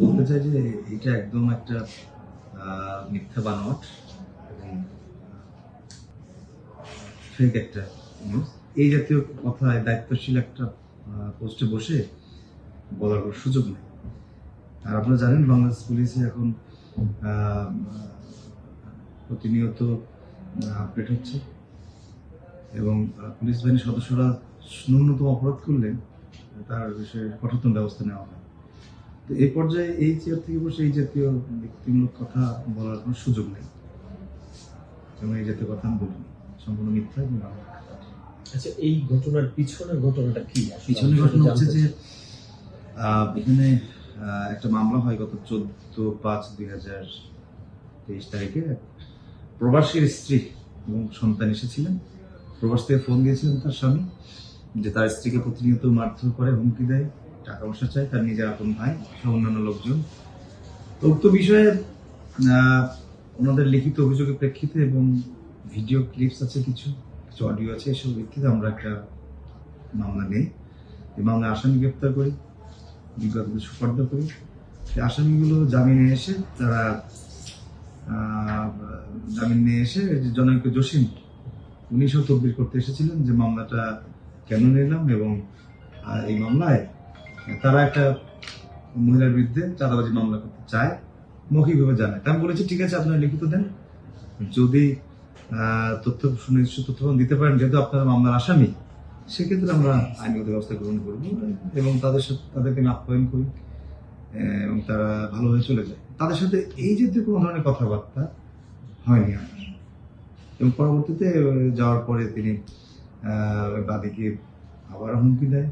বলতে চাই যে এটা একদম একটা মিথ্যা বানোয়াট এবং ফেক একটা নিউজ এই জাতীয় কথায় দায়িত্বশীল একটা পোস্টে বসে বলার কোনো সুযোগ নেই। আর আপনারা জানেন, বাংলাদেশ পুলিশে এখন প্রতিনিয়ত আপডেট হচ্ছে। এবং পুলিশ বাহিনীর সদস্যরা ন্যূনতম অপরাধ করলে তার বিষয়ে কঠোরতম ব্যবস্থা নেওয়া হয় তো এই পর্যায়ে এই চেয়ার থেকে বসে এই জাতীয় ব্যক্তিমূলক কথা বলার কোনো সুযোগ নেই। এবং এই জাতীয় কথা আমি বলিনি সম্পূর্ণ মিথ্যা এবং আচ্ছা এই ঘটনার পিছনের ঘটনাটা কি? আসলে? পিছনে আমি ঘটনা হচ্ছে যে এখানে একটা মামলা হয় গত চোদ্দ পাঁচ দুই হাজার তেইশ তারিখে। প্রবাসীর স্ত্রী এবং সন্তান এসেছিলেন। প্রবাস থেকে ফোন দিয়েছিলেন তার স্বামী যে তার স্ত্রীকে প্রতিনিয়ত মারধর করে হুমকি দেয়। টাকা পয়সা চায় তার নিজের আপন ভাই সহ অন্যান্য লোকজন। উক্ত বিষয়ে ওনাদের লিখিত অভিযোগের প্রেক্ষিতে এবং ভিডিও ক্লিপস আছে কিছু কিছু অডিও আছে এসব প্রেক্ষিতে আমরা একটা মামলা নেই। এই মামলায় আসামি গ্রেপ্তার করি বিজ্ঞতকে সুপর্দ করি। সেই আসামিগুলো জামিনে এসে তারা জামিন নিয়ে এসে জনৈক জসিম উনিশও তদবির করতে এসেছিলেন যে মামলাটা কেন নিলাম এবং এই মামলায় তারা একটা মহিলার বিরুদ্ধে চাঁদাবাজি মামলা করতে চায়, মৌখিকভাবে জানায়। তা আমি বলেছি, ঠিক আছে, আপনারা লিখিত দেন। যদি তথ্য সুনির্দিষ্ট তথ্য দিতে পারেন, যেহেতু আপনারা মামলার আসামি, সেক্ষেত্রে আমরা আইনগত ব্যবস্থা গ্রহণ করব এবং তাদের সাথে, তাদেরকে আমি আপ্যায়ন করি এবং তারা ভালোভাবে চলে যায়। তাদের সাথে এই জাতীয় কোনো ধরনের কথাবার্তা হয়নি আমার এবং পরবর্তীতে যাওয়ার পরে তিনি বাদীকে আবার হুমকি দেয়।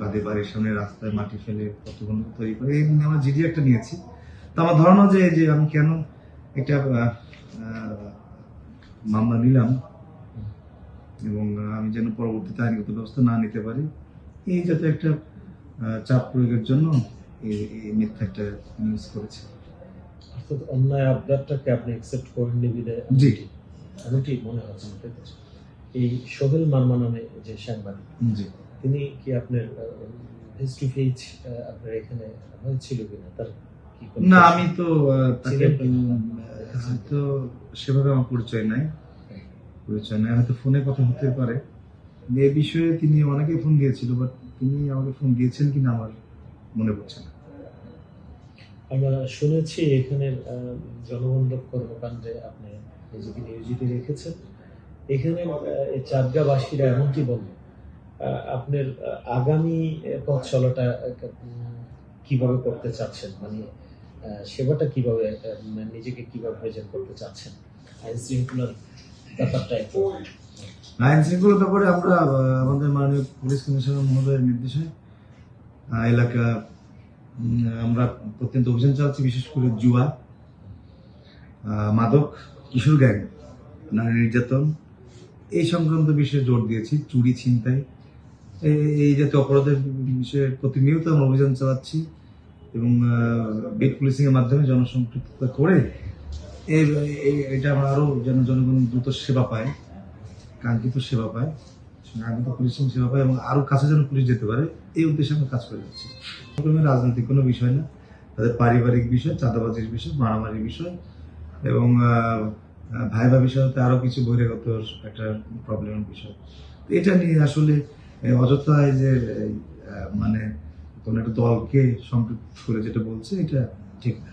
বাদী বাড়ির সামনে রাস্তায় মাটি ফেলে প্রতিবন্ধক তৈরি করে। এই নিয়ে আমরা জিডি একটা নিয়েছি। তো আমার ধারণা যে যে আমি কেন একটা মামলা নিলাম এবং আমি যেন পরবর্তীতে আইনগত ব্যবস্থা না নিতে পারি এই যাতে একটা চাপ প্রয়োগের জন্য এই মিথ্যা একটা নিউজ করেছে। অর্থাৎ অন্যায় আবদারটাকে আপনি অ্যাকসেপ্ট করেননি বিদায় জি। এমনটি মনে হচ্ছে এই সোহেল মার্মা নামে যে সাংবাদিক জি। তিনি কি আপনার ফেস টু ফেস আপনার এখানে হয়েছিল কিনা? তার না আমি তো তাকে হয়তো সেভাবে আমার পরিচয় নাই। পরিচয় নাই। হয়তো ফোনে কথা হতে পারে। এ বিষয়ে তিনি অনেকেই ফোন দিয়েছিল বাট তিনি আমাকে ফোন দিয়েছেন কিনা আমার মনে পড়ছে না। আমরা শুনেছি এখানে জনবন্ধব কর্মকাণ্ডে আপনি নিজেকে নিয়োজিত রেখেছেন। এখানে চাঁদগাবাসীরা এমনটি বলে। আহ, আপনার আগামী পথ চলাটা কীভাবে করতে চাচ্ছেন? মানে সেবাটা কীভাবে নিজেকে কীভাবে প্রেজেন্ট করতে চাচ্ছেন? আইন শৃঙ্খলার ব্যাপারটা আইন শৃঙ্খলার ব্যাপারে আমরা আমাদের মাননীয় পুলিশ কমিশনার মহোদয়ের নির্দেশে এলাকা আমরা প্রত্যন্ত অভিযান চালাচ্ছি, বিশেষ করে জুয়া মাদক, কিশোর গ্যাং, নারী নির্যাতন, এই সংক্রান্ত বিষয়ে জোর দিয়েছি, চুরি, ছিনতাই এই- জাতীয় অপরাধের বিষয়ে প্রতিনিয়ত আমরা অভিযান চালাচ্ছি এবং বিট পুলিশিং এর মাধ্যমে জনসম্পৃক্ততা করে এটা আমরা আরও যেন জনগণ দ্রুত সেবা পায়, কাঙ্ক্ষিত সেবা পায়, কাঙ্ক্ষিত পুলিশিং সেবা পায় এবং আরও কাছে যেন পুলিশ যেতে পারে, এই উদ্দেশ্যে আমরা কাজ করে যাচ্ছি। রাজনৈতিক কোনো বিষয় না, তাদের পারিবারিক বিষয়, চাঁদাবাজির বিষয়, মারামারির বিষয় এবং ভাইবা বিষয়তে আরও কিছু বহিরাগত একটা প্রবলেমের বিষয়। এটা নিয়ে আসলে আহ, এই যে মানে কোন একটা দলকে সম্পৃক্ত করে যেটা বলছে এটা ঠিক না।